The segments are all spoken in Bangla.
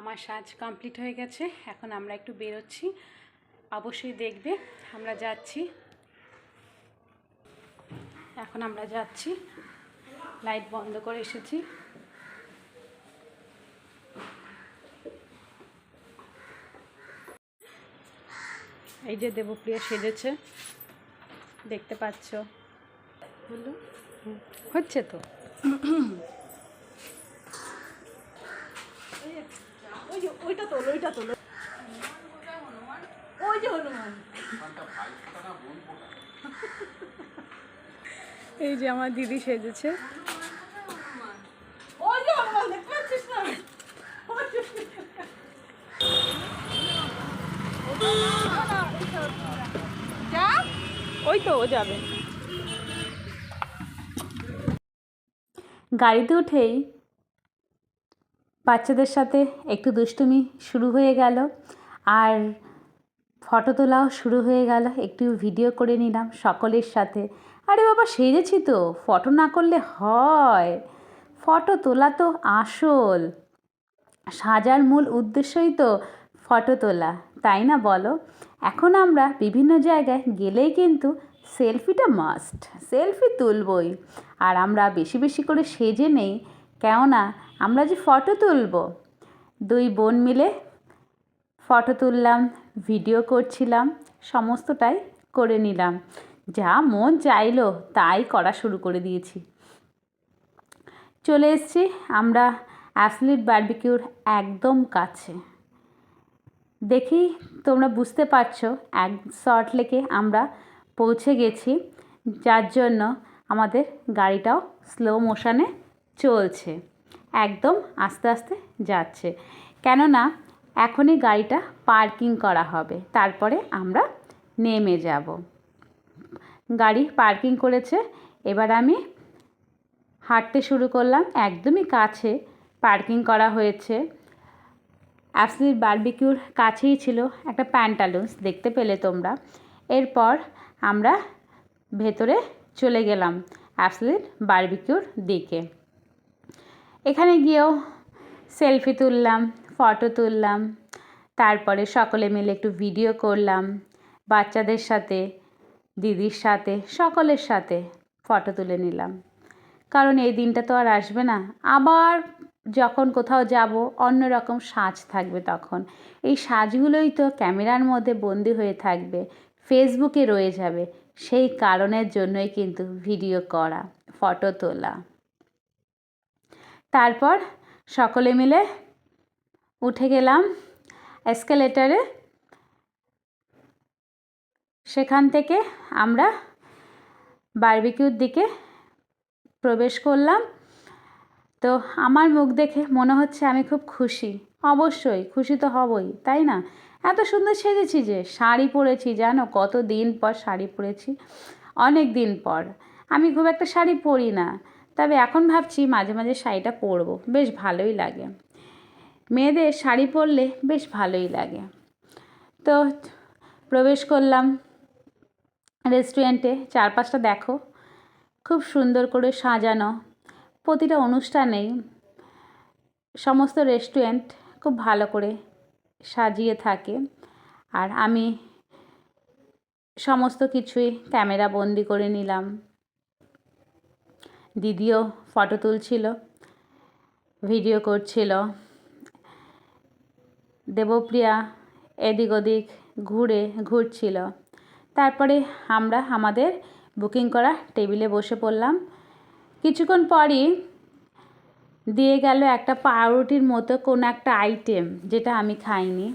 আমার সাজ কমপ্লিট হয়ে গেছে। এখন আমরা একটু বেরোচ্ছি। অবশ্যই দেখবে। আমরা যাচ্ছি। এখন আমরা যাচ্ছি। লাইট বন্ধ করে এসেছি। এই যে দেবপ্রিয়া সেজেছে। দেখতে পাচ্ছ। হচ্ছে তো। ওই যে ওইটা তোলো ওইটা তোলো। ওই যে হনুমান। এই যে আমার দিদি সেজেছে। ওই যে হনুমান দেখতে পাচ্ছিস না? ওই ওই তো ও যাবে। গাড়িতে উঠেই বাচ্চাদের সাথে একটু দুষ্টুমি শুরু হয়ে গেল আর ফটো তোলাও শুরু হয়ে গেল। একটু ভিডিও করে নিলাম সকলের সাথে। আরে বাবা, সেজেছি তো। ফটো না করলে হয়। ফটো তোলা তো আসল। সাজার মূল উদ্দেশ্যই তো ফটো তোলা, তাই না বলো? এখন আমরা বিভিন্ন জায়গায় গেলেই কিন্তু সেলফিটা মাস্ট সেলফি তুলবই। আর আমরা বেশি বেশি করে সেজে নেই। কেননা আমরা যে ফটো তুলব, দুই বোন মিলে ফটো তুললাম, ভিডিও করছিলাম, সমস্তটাই করে নিলাম। যা মন চাইলো তাই করা শুরু করে দিয়েছি। চলে এসেছি আমরা অ্যাসলিট বার্বিকিউর একদম কাছে। দেখি তোমরা বুঝতে পারছ, এক শর্ট লেকে আমরা পৌঁছে গেছি। যার জন্য আমাদের গাড়িটাও স্লো মোশনে চলছে। একদম আস্তে আস্তে যাচ্ছে। কেননা এখনই গাড়িটা পার্কিং করা হবে। তারপরে আমরা নেমে যাব। গাড়ি পার্কিং করেছে। এবার আমি হাঁটতে শুরু করলাম। একদমই কাছে পার্কিং করা হয়েছে। অ্যাসলির বারবিকিউর কাছেই ছিল একটা প্যান্টালুন্স, দেখতে পেলে তোমরা। এরপর আমরা ভেতরে চলে গেলাম অ্যাসলির বারবিকিউর দিকে। এখানে গিয়েও সেলফি তুললাম, ফটো তুললাম, তারপরে সকলে মিলে একটু ভিডিও করলাম, বাচ্চাদের সাথে, দিদির সাথে, সকলের সাথে ফটো তুলে নিলাম। কারণ এই দিনটা তো আর আসবে না। আবার যখন কোথাও যাব অন্যরকম সাজ থাকবে তখন। এই সাজগুলোই তো ক্যামেরার মধ্যে বন্দি হয়ে থাকবে, ফেসবুকে রয়ে যাবে। সেই কারণের জন্যই কিন্তু ভিডিও করা, ফটো তোলা। তারপর সকলে মিলে উঠে গেলাম এসকেলেটারে। সেখান থেকে আমরা বারবিকিউর দিকে প্রবেশ করলাম। তো আমার মুখ দেখে মনে হচ্ছে আমি খুব খুশি। অবশ্যই খুশি তো হবই, তাই না? এত সুন্দর সেজেছি যে শাড়ি পরেছি, জানো? কত দিন পর শাড়ি পরেছি অনেক দিন পর। আমি খুব একটা শাড়ি পরি না। তবে এখন ভাবছি মাঝে মাঝে শাড়িটা পরবো। বেশ ভালোই লাগে। মেয়েদের শাড়ি পরলে বেশ ভালোই লাগে। তো প্রবেশ করলাম রেস্টুরেন্টে, চারপাশটা দেখো। খুব সুন্দর করে সাজানো। প্রতিটা অনুষ্ঠানেই সমস্ত রেস্টুরেন্ট খুব ভালো করে সাজিয়ে থাকে। আর আমি সমস্ত কিছুই ক্যামেরা বন্দি করে নিলাম। দিদিও ফটো তুলছিল, ভিডিও করছিল। দেবপ্রিয়া এদিক ওদিক ঘুরে ঘুরছিল। তারপরে আমরা আমাদের বুকিং করা টেবিলে বসে পড়লাম। কিছুক্ষণ পরই দিয়ে গেল একটা পাউরুটির মতো কোনো একটা আইটেম যেটা আমি খাইনি।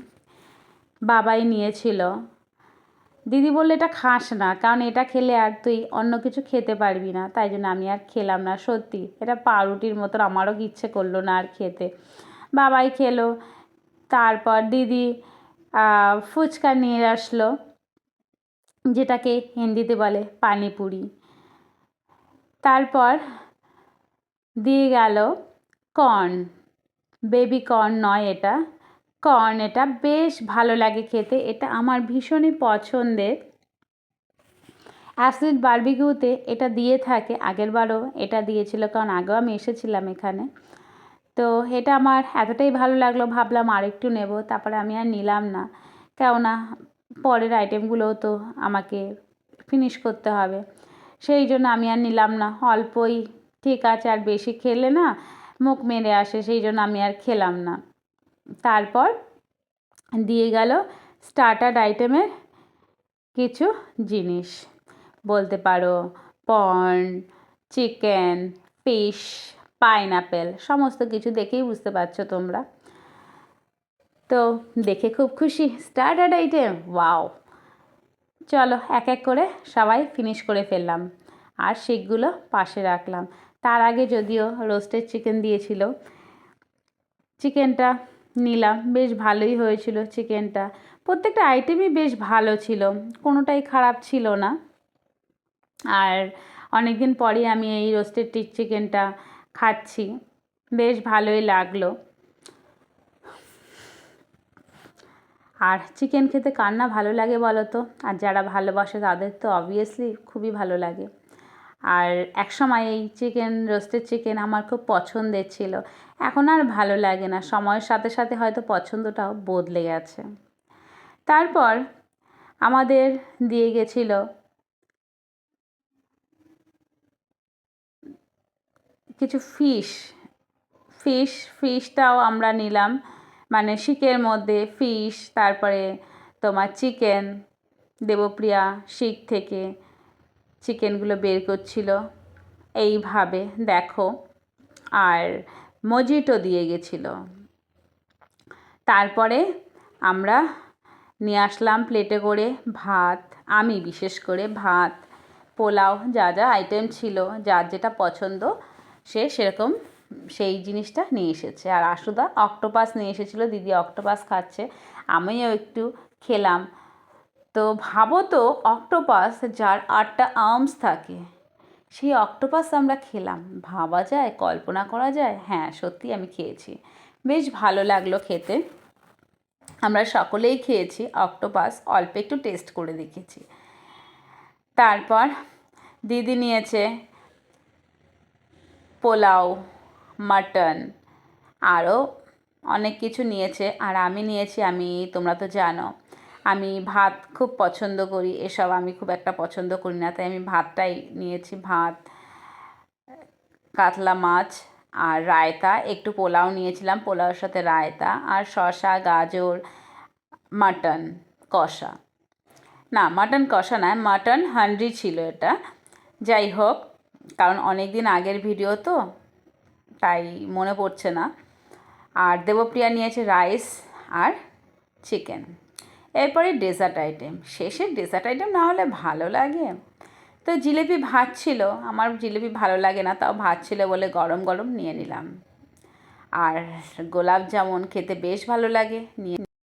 বাবাই নিয়েছিল। দিদি বললে এটা খাস না, কারণ এটা খেলে আর তুই অন্য কিছু খেতে পারবি না, তাই জন্য আমি আর খেলাম না, সত্যি। এটা পাউরুটির মতন আমারও ইচ্ছে করল না আর খেতে। বাবাই খেলো, তারপর দিদি ফুচকা নিয়ে আসলো, যেটাকে হিন্দিতে বলে পানিপুরি। তারপর দিয়ে গেল কর্ন, বেবি কর্ন নয় এটা। কর্ন এটা বেশ ভালো লাগে খেতে। এটা আমার ভীষণই পছন্দের। অ্যাসিড বার্বিকিউতে এটা দিয়ে থাকে আগের বারও এটা দিয়েছিল, কারণ আগেও আমি এসেছিলাম এখানে। তো এটা আমার এতটাই ভালো লাগল, ভাবলাম আরেকটু নেব, তারপরে আমি আর নিলাম না। কেননা পরের আইটেমগুলোও তো আমাকে ফিনিশ করতে হবে। সেই জন্য আমি আর নিলাম না। অল্পই ঠিক আছে, আর বেশি খেলে না মুখ মেরে আসে, সেই জন্য আমি আর খেলাম না। তারপর দিয়ে গেল স্টার্টার আইটেমের কিছু জিনিস। বলতে পারো পর্ন চিকেন ফিশ পাইনাপেল সমস্ত কিছু দেখেই বুঝতে পারছ তোমরা। তো দেখে খুব খুশি। স্টার্টার আইটেম ওয়াও চলো এক এক করে সবাই ফিনিশ করে ফেললাম আর শিকগুলো পাশে রাখলাম। তার আগে যদিও রোস্টেড চিকেন দিয়েছিল। চিকেনটা নিলাম, বেশ ভালোই হয়েছিল চিকেনটা। প্রত্যেকটা আইটেমই বেশ ভালো ছিল, কোনোটাই খারাপ ছিল না। আর অনেক দিন পরে আমি এই রোস্টেড টিক চিকেনটা খাচ্ছি, বেশ ভালোই লাগল। আর চিকেন খেতে কার না ভালো লাগে বলো তো আর যারা ভালোবাসে তাদের তো অবভিয়াসলি খুবই ভালো লাগে। আর একসময় এই চিকেন, রোস্টেড চিকেন আমার খুব পছন্দের ছিল। এখন আর ভালো লাগে না, সময়ের সাথে সাথে হয়তো পছন্দটাও বদলে গেছে। তারপর আমাদের দিয়ে গেছিল কিছু ফিশ। ফিশ, ফিশটাও আমরা নিলাম। মানে শিকের মধ্যে ফিশ, তারপরে তোমার চিকেন, দেবপ্রিয়া শিক থেকে চিকেনগুলো বের করছিল। এইভাবে, দেখো। আর মজিটো দিয়ে গেছিল। তারপরে আমরা নিয়ে আসলাম প্লেটে করে ভাত। আমি বিশেষ করে ভাত, পোলাও, যা যা আইটেম ছিল, যার যেটা পছন্দ, সে সেরকম সেই জিনিসটা নিয়ে এসেছে। আর আশুদা অক্টোপাস নিয়ে এসেছিল, দিদি অক্টোপাস খাচ্ছে। আমিও একটু খেলাম। তো ভাবো তো অক্টোপাস যার আটটা আর্মস থাকে। সেই অক্টোপাস আমরা খেলাম। ভাবা যায়, কল্পনা করা যায় হ্যাঁ সত্যি আমি খেয়েছি। বেশ ভালো লাগল খেতে। আমরা সকলেই খেয়েছি অক্টোপাস, অল্প একটু টেস্ট করে দেখেছি। তারপর দিদি নিয়েছে পোলাও, মাটন, আরও অনেক কিছু নিয়েছে। আর আমি নিয়েছি, আমি, তোমরা তো জানো আমি ভাত খুব পছন্দ করি, এসব আমি খুব একটা পছন্দ করি না, তাই আমি ভাতটাই নিয়েছি, ভাত, কাতলা মাছ আর রায়তা, একটু পোলাও নিয়েছিলাম, পোলাওর সাথে রায়তা আর শসা, গাজর, মাটন, কষা। না, মাটন কষা নয়, মাটন হান্ডি ছিল এটা। যাই হোক, কারণ অনেক দিন আগের ভিডিও তো, তাই মনে পড়ছে না। আর দেবপ্রিয়া নিয়েছে রাইস আর চিকেন। এরপরে ডেজার্ট আইটেম শেষের ডেজার্ট আইটেম না হলে ভালো লাগে। তো জিলেপি ভাত ছিল, আমার জিলেপি ভালো লাগে না, তাও ভাত ছিল বলে গরম গরম নিয়ে নিলাম। আর গোলাপ জামুন খেতে বেশ ভালো লাগে, নিয়ে